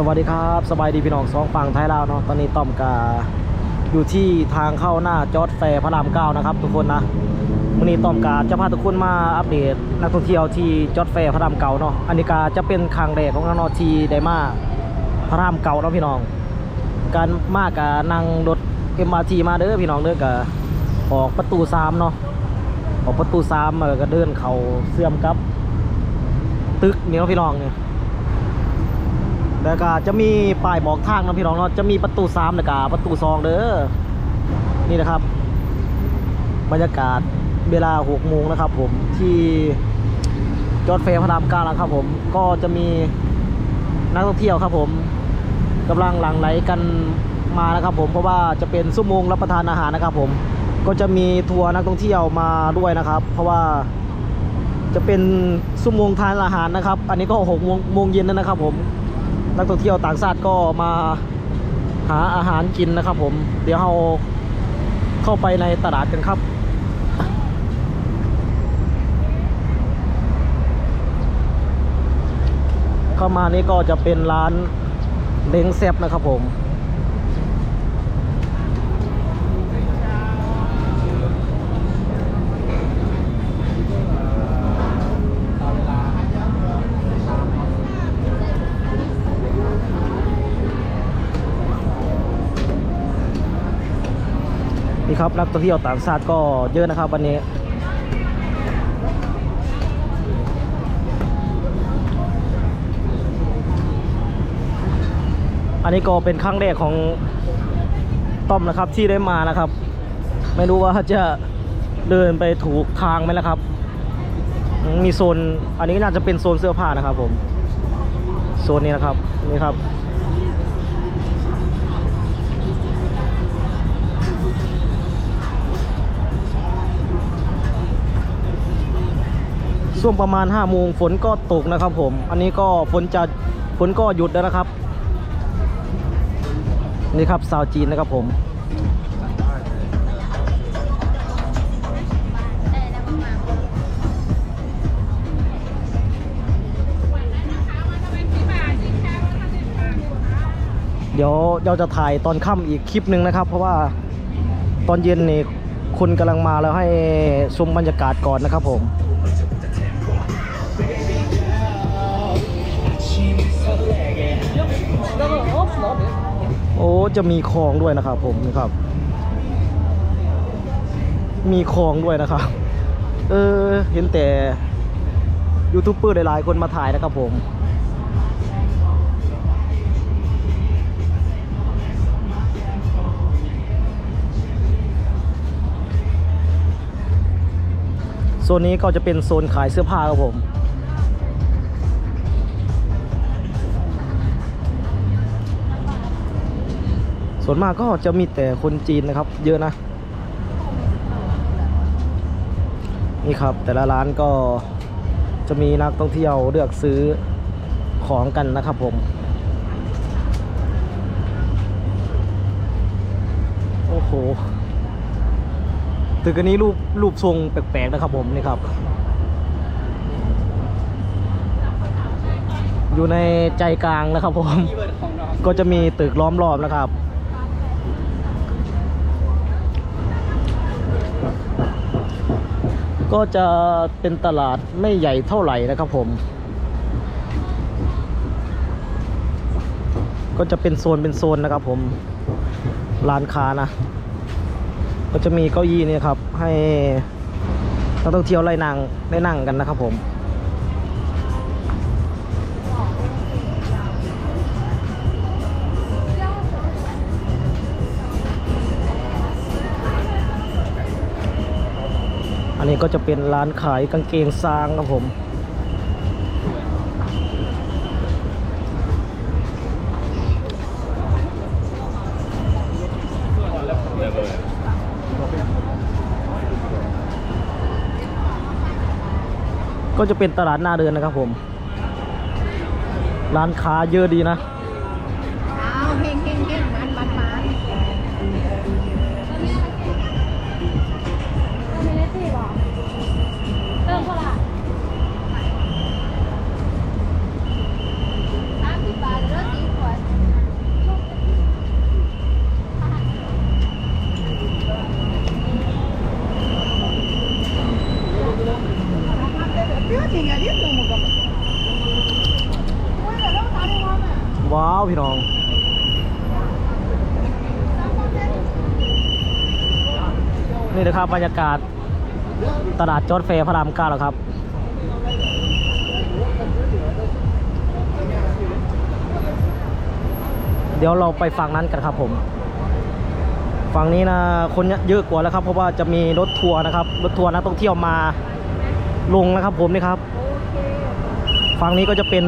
สวัสดีครับสบายดีพี่น้องสองฝั่งไทยลาวเนาะตอนนี้ต้อมกาอยู่ที่ทางเข้าหน้าจอดแฟร์พระรามเก้านะครับทุกคนนะวันนี้ต้อมกาจะพาทุกคนมาอัปเดตนักท่องเที่ยวที่จอดแฟร์พระรามเก้าเนาะอันนี้กาจะเป็นครั้งแรกของน้อที่ไดมาพระรามเก้าเนาะพี่น้อง การมากกานั่งรถ MRT มาเด้อพี่น้องเด้อกะออกประตูสามเนาะออกประตูสามเออก็เดินเขาเสื่อมกับ ตึกเนี่เนาะพี่น้องเนี่ย แล้วก็จะมีป้ายบอกทางนะพี่น้องเนาะจะมีประตู3แล้วก็ประตู2เด้อนี่นะครับ บรรยากาศเวลา6โมงนะครับ ผมที่จอดเฟรพระรามเก้าแล้วครับ ผมก็จะมีนักท่องเที่ยวครับ ผมกำลังหลั่งไหลกันมานะครับ ผมเพราะว่าจะเป็นชั่วโมงรับประทานอาหารนะครับ ผมก็จะมีทัวร์นักท่องเที่ยวมาด้วยนะครับ เพราะว่าจะเป็นชั่วโมงทานอาหารนะครับ อันนี้ก็หกโมงโมงเย็นแล้วนะครับ ผม นักท่องเที่ยวต่างชาติก็มาหาอาหารกินนะครับผม เดี๋ยวเราเข้าไปในตลาดกันครับเข้ามานี่ก็จะเป็นร้านเล้งแซบนะครับผม ครับนักท่องเที่ยวต่างชาติก็เยอะนะครับวันนี้อันนี้ก็เป็นครั้งแรกของต้อมนะครับที่ได้มานะครับ ไม่รู้ว่าจะเดินไปถูกทางไหมนะครับ มีโซนอันนี้น่าจะเป็นโซนเสื้อผ้านะครับผมโซนนี้นะครับนี่ครับ ช่วงประมาณ5โมงฝนก็ตกนะครับผม อันนี้ก็ฝนจะฝนก็หยุดแล้วนะครับ นี่ครับซาวจีนนะครับผมเดี๋ยวเราจะถ่ายตอนค่ำอีกคลิปหนึ่งนะครับ เพราะว่าตอนเย็นนี่คนกำลังมาแล้วให้ชมบรรยากาศก่อนนะครับผม โอ้จะมีคลองด้วยนะครับ ผมนี่ครับ มีคลองด้วยนะครับ เออเห็นแต่ยูทูบเบอร์หลายๆคนมาถ่ายนะครับผมโซนนี้ก็จะเป็นโซนขายเสื้อผ้าครับผม ส่วนมากก็จะมีแต่คนจีนนะครับ เยอะนะ นี่ครับแต่ละร้านก็จะมีนักท่องเที่ยวเลือกซื้อของกันนะครับผม โอ้โหตึกอันนี้รูปรูปทรงแปลกๆนะครับผมนี่ครับอยู่ในใจกลางนะครับผม ก็จะมีตึกล้อมรอบนะครับ ก็จะเป็นตลาดไม่ใหญ่เท่าไหร่นะครับผม ก็จะเป็นโซนเป็นโซนนะครับผมร้านค้านะ ก็จะมีเก้าอี้นี่ครับ ให้นักท่องเที่ยวไล่นั่งได้นั่งกันนะครับผม นี้ก็จะเป็นร้านขายกางเกงซางครับผมก็จะเป็นตลาดหน้าเดินนะครับผม ร้านค้าเยอะดีนะ ครับบรรยากาศตลาดจอดแฟร์พระรามเก้าแล้วครับ เดี๋ยวเราไปฝั่งนั้นกันครับผม ฝั่งนี้นะคนเยอะกว่าแล้วครับ เพราะว่าจะมีรถทัวร์นะครับ รถทัวร์นักท่องเที่ยวมาลงนะครับผมนี่ครับฝั่งนี้ก็จะเป็น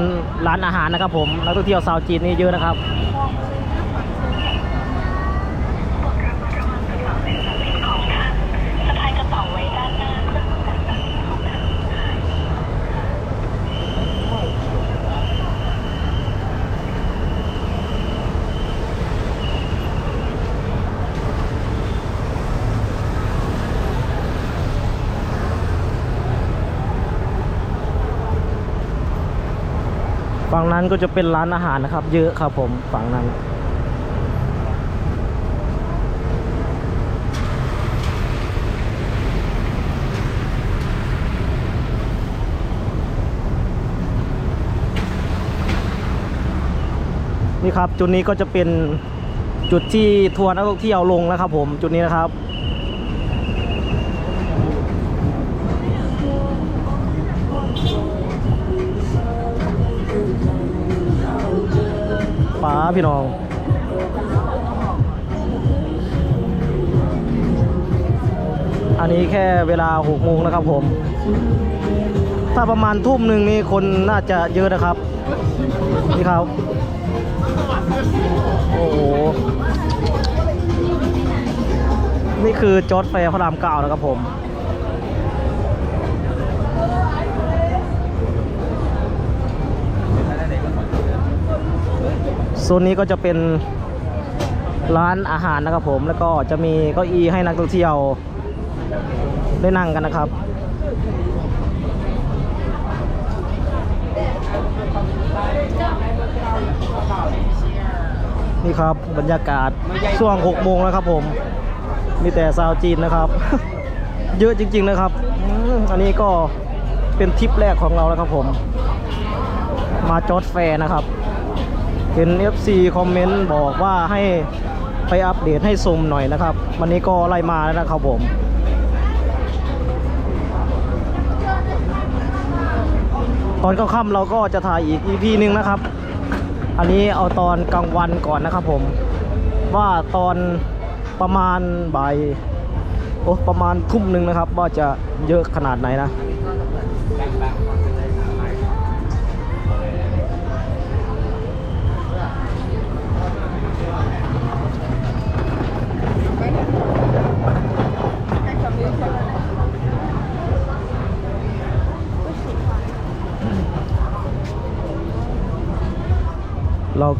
ร้านอาหารนะครับผมนักท่องเที่ยวชาวจีนนี่เยอะนะครับ นั้นก็จะเป็นร้านอาหารนะครับ เยอะครับผมฝั่งนั้นนี่ครับจุดนี้ก็จะเป็นจุดที่ทัวร์นักท่องเที่ยวลงแล้วครับผมจุดนี้นะครับ พี่น้องอันนี้แค่เวลาหกโมงนะครับผม ถ้าประมาณทุ่มหนึ่งนี่คนน่าจะเยอะนะครับ นี่ครับ โอ้โห นี่คือจอร์ดแฟร์พระรามเก้านะครับผม ซนนี้ก็จะเป็นร้านอาหารนะครับผมแล้วก็จะมีเก้าอี้ให้นักท่องเที่ยวได้นั่งกันนะครับ นี่ครับบรรยากาศช่วง6โมงแล้วครับผม มีแต่ซาวจีนนะครับ เยอะจริง ๆนะครับอันนี้ก็เป็นทริปแรกของเราแล้วครับผม มาจอดแฟร์นะครับ เห็น FC คอมเมนต์บอกว่าให้ไปอัปเดตให้ชมหน่อยนะครับ วันนี้ก็ไล่มาแล้วนะครับผมตอนค่ำๆเราก็จะถ่ายอีก EP หนึงนะครับ อันนี้เอาตอนกลางวันก่อนนะครับผม ว่าตอนประมาณบ่ายโอ้ประมาณทุ่มหนึ่งนะครับ ว่าจะเยอะขนาดไหนนะ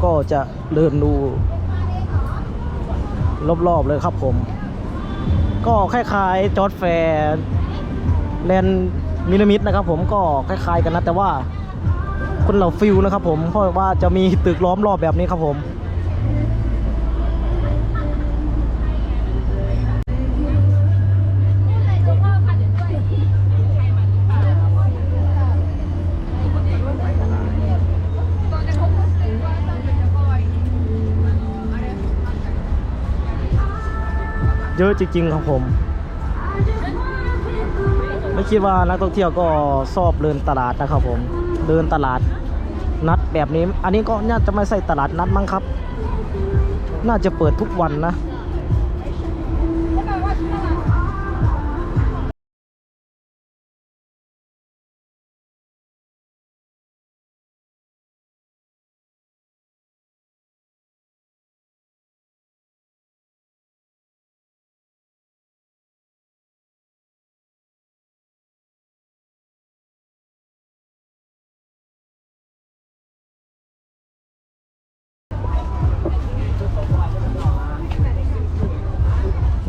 ก็จะเดินดู รอบๆเลยครับผม ก็คล้ายๆจอดแฟร์แลนมินามิดนะครับ ผมก็คล้ายๆกันนะแต่ว่าคนเราฟิลนะครับผมเพราะว่าจะมีตึกล้อมรอบแบบนี้ครับผม อะจริงๆครับผม ไม่คิดว่านักท่องเที่ยวก็ชอบเดินตลาดนะครับผม เดินตลาดนัดแบบนี้ อันนี้ก็น่าจะไม่ใช่ตลาดนัดมั้งครับ น่าจะเปิดทุกวันนะ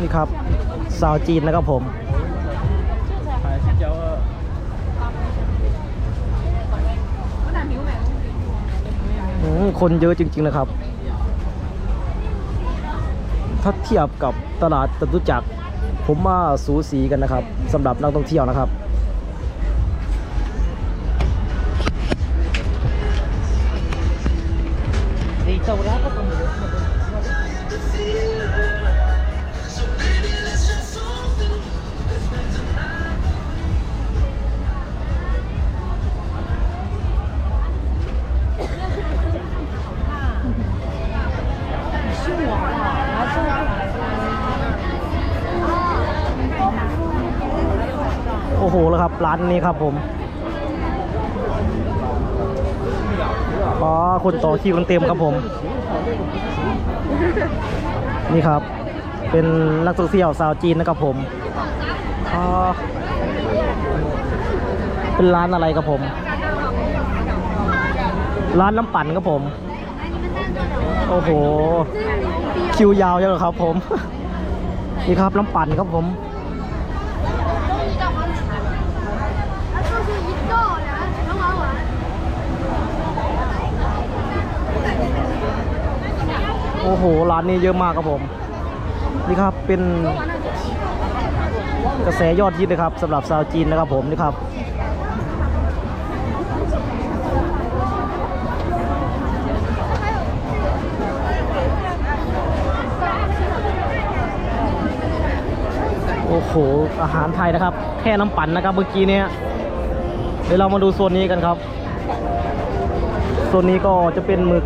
นี่ครับสาวจีนนะครับผมอืมคนเยอะจริง ๆ นะครับ ถ้าเทียบกับตลาดจตุจักรผมว่าสูสีกันนะครับสำหรับนักท่องเที่ยวนะครับ ร้านนี้ครับผมอ๋อคนต่อคิวกันเต็มครับผม นี่ครับ เป็นนักท่องเที่ยวชาวจีนนะครับผมอ๋อเป็นร้านอะไรครับผม ร้านน้ำปั่นครับผม โอ้โห คิวยาวเยอะครับผม นี่ครับน้ำปั่นครับผม โอ้โห ร้านนี้เยอะมากครับผม นี่ครับเป็นกระแสยอดฮิตเลยครับสำหรับชาวจีนนะครับผมนี่ครับโอ้โห อาหารไทยนะครับ แค่น้ำปั่นนะครับ เมื่อกี้เนี่ยเดี๋ยวเรามาดูโซนนี้กันครับ โซนนี้ก็จะเป็นหมึก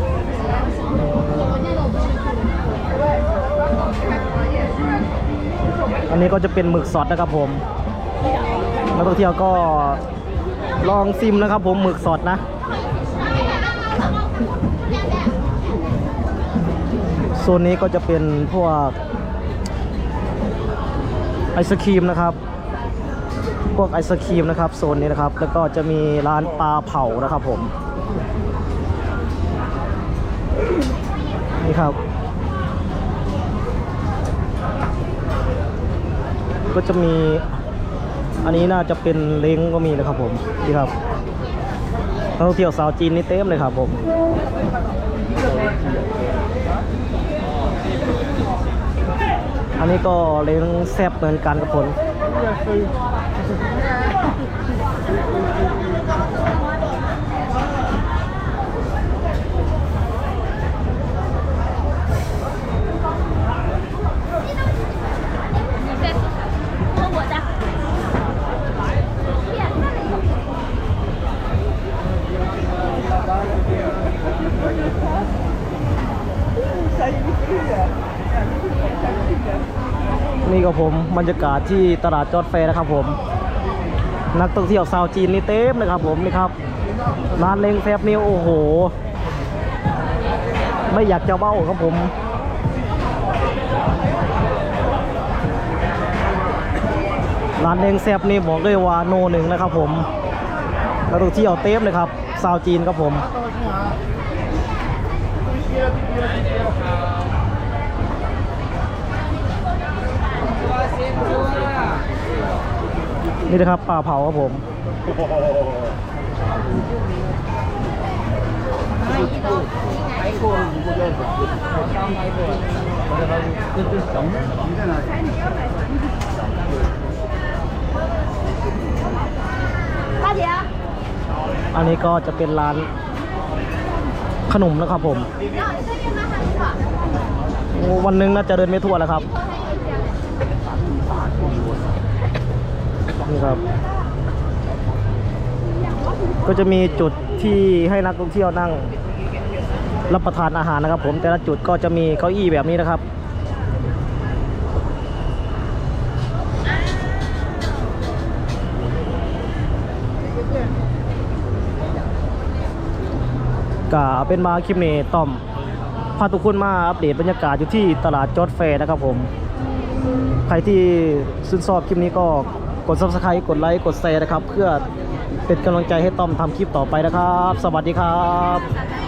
อันนี้ก็จะเป็นหมึกสดนะครับผมนักท่องเที่ยวก็ลองซิมนะครับผมหมึกสดนะ โซนนี้ก็จะเป็นพวกไอศครีมนะครับ พวกไอศครีมนะครับโซนนี้นะครับ แล้วก็จะมีร้านปลาเผานะครับผม นี่ครับ ก็จะมี อันนี้น่าจะเป็นเล้งก็มีนะครับผมนี่ครับนักท่องเที่ยวสาวจีนนี่เต็มเลยครับผมอันนี้ก็เล้งแซบเหมือนกันครับผม บรรยากาศที่ตลาดจอดแฟร์นะครับผม นักท่องเที่ยวชาวจีนนี่เต็มเลยครับผมนี่ครับร้านเล้งแซบนี่โอ้โห ไม่อยากจะเบ้าครับผมร้านเล้งแซบนี่บอกเลยว่าโนหนึ่งนะครับผมนักท่องเที่ยวเต็มเลยครับชาวจีนครับผม นี่นะครับปลาเผาครับผมอันนี้ก็จะเป็นร้านขนมนะครับผม วันนึงน่าจะเดินไม่ทั่วแล้วครับ นี่ครับ ก็จะมีจุดที่ให้นักท่องเที่ยวนั่ง รับประทานอาหารนะครับ ผมแต่ละจุดก็จะมีเก้าอี้แบบนี้นะครับก็เป็นมาคลิปนี้ต้อมพาทุกคนมาอัปเดตบรรยากาศอยู่ที่ตลาดจอดแฟร์นะครับผม ใครที่ชื่นชอบคลิปนี้ก็ กด subscribe กดไลค์กดแชร์นะครับ เพื่อเป็นกำลังใจให้ต้อมทำคลิปต่อไปนะครับ สวัสดีครับ